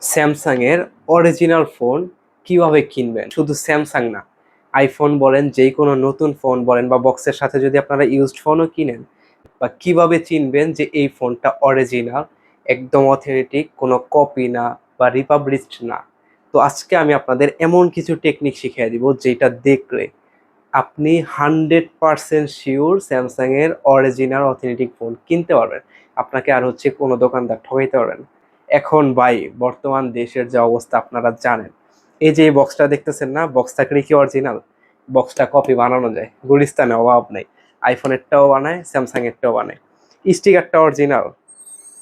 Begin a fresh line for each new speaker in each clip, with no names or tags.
Samsung এর original phone কীভাবে কিনবেন? শুধু স্যামসাং না আইফোন বলেন যেই কোনো নতুন ফোন বলেন বা বক্সের সাথে যদি আপনারা ইউজড ফোনও কিনেন, বা কীভাবে চিনবেন যে এই ফোনটা অরিজিনাল একদম অথেন্টিক কোনো কপি না বা রিপাবলিশড না। তো আজকে আমি আপনাদের এমন কিছু টেকনিক শিখিয়ে দিব যেটা দেখলে আপনি হান্ড্রেড পারসেন্ট শিওর স্যামসাং এর অরিজিনাল অথেন্টিক ফোন কিনতে পারবেন। আপনাকে আর হচ্ছে কোনো দোকানদার ঠকাইতে পারবেন। এখন ভাই, বর্তমান দেশের যে অবস্থা আপনারা জানেন। এই যে বক্সটা দেখতেছেন না বক্সটা কি অরিজিনাল বক্সটা কপি বানানো যায়, গুলিস্তানে অভাব নেই। আইফোনেরটাও বানায় স্যামসাং এরটাও বানায়। স্টিকারটা অরিজিনাল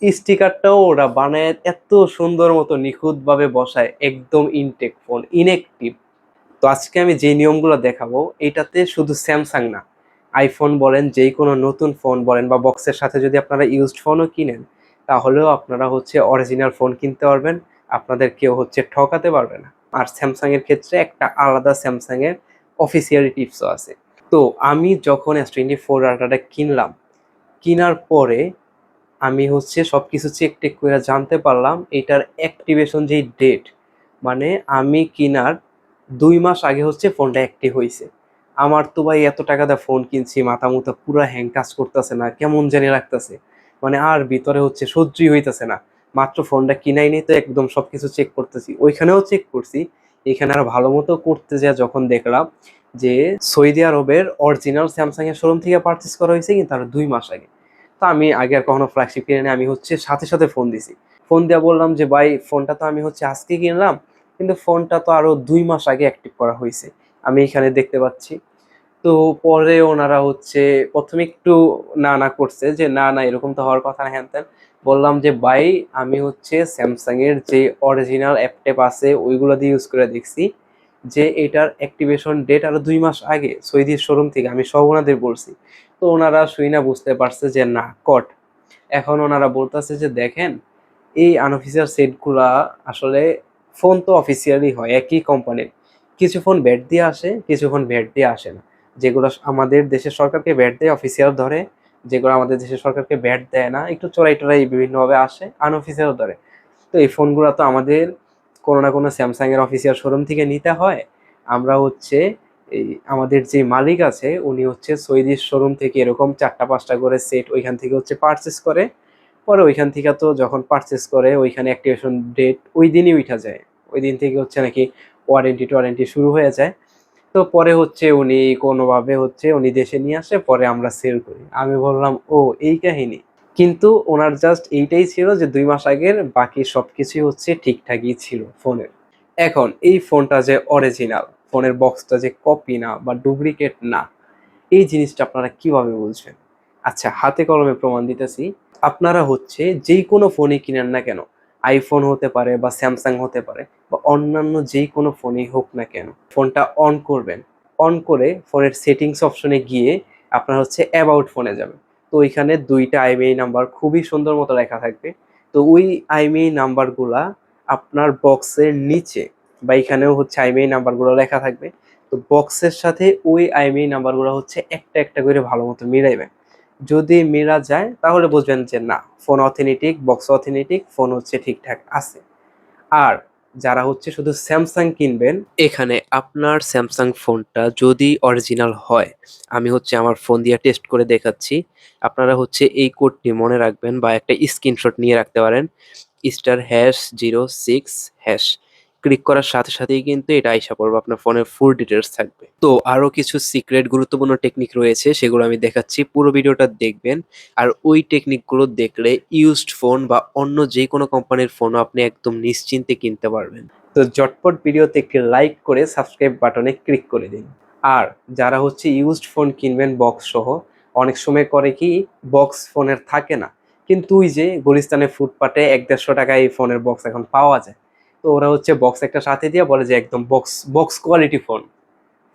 স্টিকারটাও ওরা বানায়, এত সুন্দর মতো নিখুঁতভাবে বসায়, একদম ইনটেক ফোন ইনএক্টিভ তো আজকে আমি যে নিয়মগুলো দেখাবো, এটাতে শুধু স্যামসাং না। আইফোন বলেন যেই কোনো নতুন ফোন বলেন বা বক্সের সাথে যদি আপনারা ইউজড ফোনও কিনেন তাহলেও আপনারা হচ্ছে অরিজিনাল ফোন কিনতে পারবেন। আপনাদের কেউ হচ্ছে ঠকাতে পারবে না। আর স্যামসাং এর ক্ষেত্রে একটা আলাদা স্যামসাং এর অফিসিয়ালি টিপসও আছে। তো আমি যখন এস টোয়েন্টি ফোর আল্ট্রাটা কিনলাম, কেনার পরে আমি হচ্ছে সব কিছু চেক টেক করে জানতে পারলাম, এটার অ্যাক্টিভেশন যেই ডেট মানে আমি কেনার দুই মাস আগে হচ্ছে ফোনটা অ্যাক্টিভ হয়েছে আমার তো ভাই এত টাকা দিয়ে ফোন কিনছি, মাথা মুথা পুরো হ্যাং কাজ করতেছে না, কেমন জানি লাগতেছে। মানে আর ভিতরে হচ্ছে সহ্যই হইতেছে না। মাত্র ফোনটা কিনাই নেই তো একদম সবকিছু চেক করতেছি। ওইখানেও চেক করছি। এখানে আর ভালো মতো করতে যা যখন দেখলাম যে সৌদি আরবের অরিজিনাল স্যামসাং এর শোরুম থেকে পারচেস করা হয়েছে কিন্তু আর দুই মাস আগে। তো আমি আগে আর কখনো ফ্ল্যাগশিপ কিনে নিই, আমি হচ্ছে সাথে সাথে ফোন দিছি। ফোন দিয়ে বললাম যে ভাই ফোনটা তো আমি হচ্ছে আজকে কিনলাম। কিন্তু ফোনটা তো আরও দুই মাস আগে অ্যাক্টিভ করা হয়েছে। আমি এখানে দেখতে পাচ্ছি। তো পরে ওনারা হচ্ছে প্রথমে একটু না না করছে যে, না না, এরকম তো হওয়ার কথা না, হ্যান। বললাম যে, ভাই, আমি হচ্ছে স্যামসাং এর যে অরিজিনাল অ্যাপ ট্যাপ আছে, ওইগুলো দিয়ে ইউজ করে দেখছি, যে এটার অ্যাক্টিভেশন ডেট আরও দুই মাস আগে সৌদির শোরুম থেকে, আমি সব ওনাদের বলছি। তো ওনারা শুই না, বুঝতে পারছে যে, না কট এখন ওনারা বলতেছে যে, দেখেন, এই আনঅফিসিয়াল সেটগুলা আসলে ফোন তো অফিসিয়ালি হয়, একই কোম্পানির কিছু ফোন ব্যাট দিয়ে আসে, কিছু ফোন ব্যাট দিয়ে আসে না। যেগুলো আমাদের দেশের সরকারকে ব্যাট দেয় অফিসিয়াল ধরে। যেগুলো আমাদের দেশের সরকারকে ব্যাট দেয় না, একটু চোরাই টোরাই বিভিন্নভাবে আসে আনঅফিসিয়াল ধরে। তো এই ফোনগুলো তো আমাদের কোনো না কোনো স্যামসাং এর অফিসিয়াল শোরুম থেকে নিতে হয়। আমরা হচ্ছে এই আমাদের যে মালিক আছে, উনি হচ্ছে সৌদির শোরুম থেকে এরকম চারটা পাঁচটা করে সেট ওইখান থেকে হচ্ছে পারচেস করে। পরে ওইখান থেকে তো যখন পারচেস করে, ওইখানে অ্যাক্টিভেশন ডেট ওই দিনই উঠা যায়। ওই দিন থেকে হচ্ছে নাকি ওয়ারেন্টি টোয়ারেন্টি শুরু হয়ে যায়। তো পরে হচ্ছে উনি কোনোভাবে হচ্ছে উনি দেশে নিয়ে আসে, পরে আমরা সেল করি। আমি বললাম, ও, এই কাহিনী। কিন্তু ওনার জাস্ট এইটাই ছিল যে দুই মাস আগের বাকি সব কিছুই হচ্ছে ঠিকঠাকই ছিল ফোনের। এখন এই ফোনটা যে অরিজিনাল ফোনের বক্সটা যে কপি না বা ডুপ্লিকেট না, এই জিনিসটা আপনারা কীভাবে বুঝবেন? আচ্ছা হাতে কলমে প্রমাণ দিতেছি। আপনারা হচ্ছে যেই কোনো ফোনই কিনেন না কেন আইফোন হতে পারে বা স্যামসাং হতে পারে বা অন্যান্য যেই কোনো ফোনই হোক না কেন, ফোনটা অন করবেন। অন করে ফোনের সেটিংস অপশনে গিয়ে আপনার হচ্ছে অ্যাবাউট ফোনে যাবেন তো ওইখানে দুইটা আইএমএই নাম্বার খুবই সুন্দর মতো লেখা থাকবে। তো ওই আইএমএই নাম্বারগুলা আপনার বক্সের নিচে বা এখানেও হচ্ছে আইএমএই নাম্বারগুলো লেখা থাকবে। তো বক্সের সাথে ওই আইএমএই নাম্বারগুলো হচ্ছে একটা একটা করে ভালো মতো মিলাইবেন। যদি মেলা যায়, তাহলে বুঝবেন যে না phone authentic box authentic phone হচ্ছে ঠিকঠাক আছে। আর যারা হচ্ছে শুধু স্যামসাং কিনবেন, এখানে আপনার স্যামসাং ফোনটা যদি অরিজিনাল হয়, আমি হচ্ছে আমার ফোন দিয়ে টেস্ট করে দেখাচ্ছি। আপনারা হচ্ছে এই কোডটি মনে রাখবেন বা একটা স্ক্রিনশট নিয়ে রাখতে পারেন। Star hash zero six hash click করার সাথে সাথেই কিন্তু এটা আইসা পড়বে, আপনার ফোনের ফুল ডিটেলস থাকবে। তো আরও কিছু সিক্রেট গুরুত্বপূর্ণ টেকনিক রয়েছে, সেগুলো আমি দেখাচ্ছি, পুরো ভিডিওটা দেখবেন। আর ওই টেকনিকগুলো দেখলে ইউজড ফোন বা অন্য যে কোনো কোম্পানির ফোনও আপনি একদম নিশ্চিন্তে কিনতে পারবেন। তো ঝটপট ভিডিওতে একটি লাইক করে সাবস্ক্রাইব বাটনে ক্লিক করে দিন। আর যারা হচ্ছে ইউজড ফোন কিনবেন বক্স সহ, অনেক সময় করে কি বক্স ফোনের থাকে না। কিন্তু ওই যে গুলিস্তানের ফুটপাতে এক দেড়শো টাকায় এই ফোনের বক্স এখন পাওয়া যায়। ওরা হচ্ছে বক্স একটা সাথে দিয়ে বলে যে একদম box box quality phone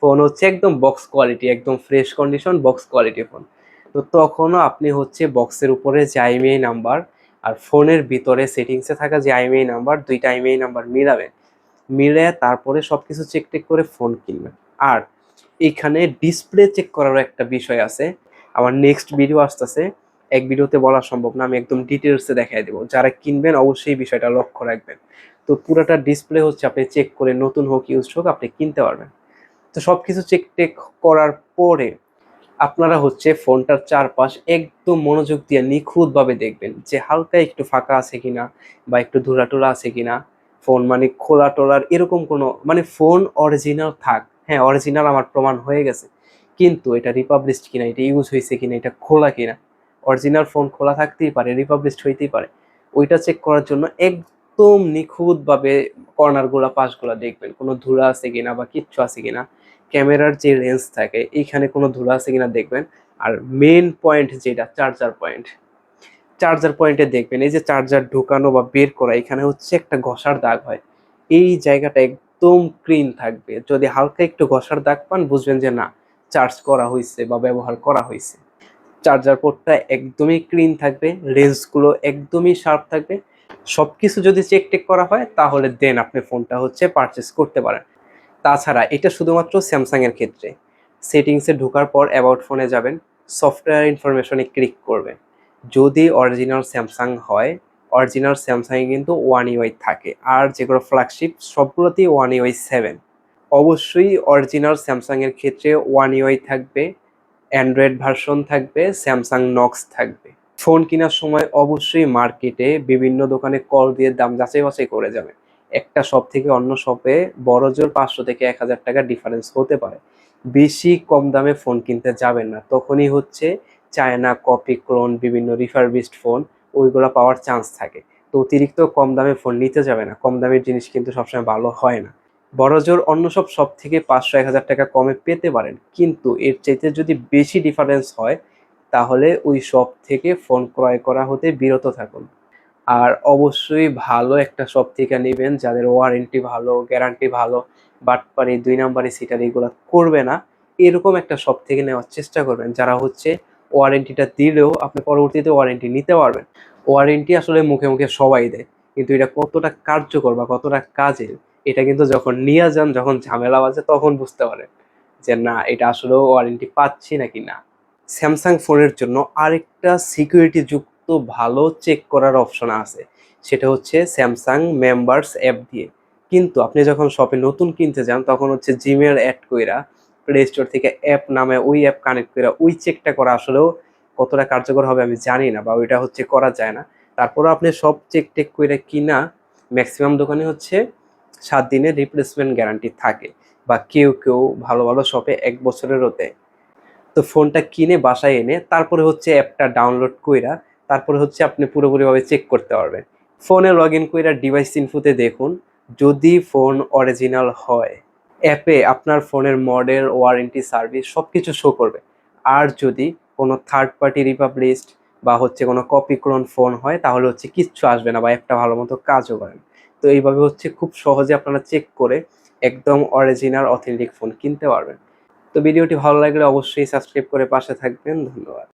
phone হচ্ছে একদম বক্স কোয়ালিটি একদম fresh condition box quality phone তো তখনও আপনি হচ্ছে বক্সের উপরে যে আইএমআই নাম্বার আর ফোনের ভিতরে সেটিংসে থাকা যে আইএমআই নাম্বার দুইটা আইএমআই নাম্বার মিলাবেন। মিলে তারপরে সব কিছু চেক টেক করে ফোন কিনবেন। আর এখানে ডিসপ্লে চেক করারও একটা বিষয় আছে। আমার নেক্সট ভিডিও আসতেছে। এক ভিডিওতে বলা সম্ভব না, আমি একদম ডিটেলসে দেখাই দেবো। যারা কিনবেন অবশ্যই বিষয়টা লক্ষ্য রাখবেন। তো পুরোটা ডিসপ্লে হচ্ছে, আপনি চেক করে নতুন হোক ইউজ হোক, আপনি কিনতে পারবেন। তো সব কিছু চেক টেক করার পরে আপনারা হচ্ছে ফোনটার চারপাশ একদম মনোযোগ দিয়ে নিখুঁতভাবে দেখবেন যে হালকা একটু ফাঁকা আছে কিনা বা একটু ধুলাটোলা আছে কিনা। ফোন মানে খোলা টোলার এরকম কোনো মানে ফোন অরিজিনাল থাক। হ্যাঁ অরিজিনাল আমার প্রমাণ হয়ে গেছে। কিন্তু এটা রিপাবলিশড কিনা, এটা ইউজ হয়েছে কিনা, এটা খোলা কিনা অরিজিনাল ফোন খোলা থাকতেই পারে রিপাবলিশড হইতেই পারে। ওইটা চেক করার জন্য একদম নিখুঁতভাবে কর্নারগুলা পাশগুলা দেখবেন। কোনো ধুলা আছে কিনা বা কিচ্ছু আছে কিনা। ক্যামেরার যে লেন্স থাকে, এইখানে কোনো ধুলা আছে কিনা দেখবেন। আর মেন পয়েন্ট যেটা চার্জার পয়েন্ট চার্জার পয়েন্টে দেখবেন, এই যে চার্জার ঢোকানো বা বের করা, এখানে হচ্ছে একটা ঘষার দাগ হয়। এই জায়গাটা একদম ক্লিন থাকবে। যদি হালকা একটু ঘষার দাগ পান, বুঝবেন যে না চার্জ করা হয়েছে বা ব্যবহার করা হয়েছে চার্জার পোর্টটা একদমই ক্লিন থাকবে লেন্সগুলো একদমই শার্প থাকবে। সব কিছু যদি চেক টেক করা হয়, তাহলে দেন আপনি ফোনটা হচ্ছে পারচেস করতে পারেন। তাছাড়া এটা শুধুমাত্র স্যামসাংয়ের ক্ষেত্রে। সেটিংসে ঢোকার পর অ্যাবাউট ফোনে যাবেন সফটওয়্যার ইনফরমেশনে ক্লিক করবেন। যদি অরিজিনাল স্যামসাং হয় অরিজিনাল স্যামসাংয়ে কিন্তু ওয়ান ইউআই থাকে। আর যেগুলো ফ্ল্যাগশিপ সবগুলোতেই ওয়ান ইউআই সেভেন অবশ্যই অরিজিনাল স্যামসাংয়ের ক্ষেত্রে ওয়ান ইউআই থাকবে। অ্যান্ড্রয়েড ভার্সন থাকবে, স্যামসাং নক্স থাকবে। ফোন কেনার সময় অবশ্যই মার্কেটে বিভিন্ন দোকানে কল দিয়ে দাম যাচাই বাছাই করে যাবেন একটা শপ থেকে অন্য শপে বড় জোর পাঁচশো থেকে এক হাজার টাকা ডিফারেন্স হতে পারে। বেশি কম দামে ফোন কিনতে যাবেন না। তখনই হচ্ছে চায়না কপি ক্লোন বিভিন্ন রিফারবিস্ড ফোন ওইগুলো পাওয়ার চান্স থাকে। তো অতিরিক্ত কম দামে ফোন নিতে যাবে না। কম দামের জিনিস কিন্তু সবসময় ভালো হয় না। বড় জোর অন্য সব সব থেকে পাঁচশো এক হাজার টাকা কমে পেতে পারেন। কিন্তু এর চাইতে যদি বেশি ডিফারেন্স হয়, তাহলে ওই শপ থেকে ফোন ক্রয় করা হতে বিরত থাকুন। আর অবশ্যই ভালো একটা শপ থেকে নেবেন যাদের ওয়ারেন্টি ভালো গ্যারান্টি ভালো বাটপারি দুই নাম্বারি সিটার এগুলো করবে না, এরকম একটা শপ থেকে নেওয়ার চেষ্টা করবেন। যারা হচ্ছে ওয়ারেন্টিটা দিলেও আপনি পরবর্তীতে ওয়ারেন্টি নিতে পারবেন। ওয়ারেন্টি আসলে মুখে মুখে সবাই দেয়, কিন্তু এটা কতটা কার্যকর বা কতটা কাজের এটা কিন্তু যখন নিয়ে যান, যখন ঝামেলা বাজে, তখন বুঝতে পারেন যে না, এটা আসলে ওয়ারেন্টি পাচ্ছি নাকি না। স্যামসাং ফোনের জন্য আরেকটা সিকিউরিটি যুক্ত ভালো চেক করার অপশন আছে। সেটা হচ্ছে স্যামসাং মেম্বার্স অ্যাপ দিয়ে। কিন্তু আপনি যখন শপে নতুন কিনতে যান, তখন হচ্ছে জিমেল অ্যাড কইরা প্লে স্টোর থেকে অ্যাপ নামে ওই অ্যাপ কানেক্ট করে ওই চেকটা করা আসলেও কতটা কার্যকর হবে আমি জানি না বা ওইটা হচ্ছে করা যায় না। তারপরে আপনি সব চেক টেক করে কিনা ম্যাক্সিমাম দোকানে হচ্ছে সাত দিনের রিপ্লেসমেন্ট গ্যারান্টি থাকে বা কেউ কেউ ভালো ভালো শপে এক বছরেরও দেয়। তো ফোনটা কিনে বাসায় এনে তারপরে হচ্ছে অ্যাপটা ডাউনলোড কইরা তারপরে হচ্ছে আপনি পুরোপুরিভাবে চেক করতে পারবেন। ফোনে লগ ইন কইরা ডিভাইস ইনফোতে দেখুন, যদি ফোন অরিজিনাল হয় অ্যাপে আপনার ফোনের মডেল ওয়ারেন্টি সার্ভিস সব কিছু শো করবে। আর যদি কোনো থার্ড পার্টি রিপাবলিস্ট বা হচ্ছে কোনো কপি ফোন হয়, তাহলে হচ্ছে কিচ্ছু আসবে না বা অ্যাপটা ভালো মতো কাজও করেন তো এইভাবে হচ্ছে খুব সহজে আপনারা চেক করে একদম অরিজিনাল অথেন্টিক ফোন কিনতে পারবেন। তো ভিডিওটি ভালো লাগলে অবশ্যই সাবস্ক্রাইব করে পাশে থাকবেন। ধন্যবাদ।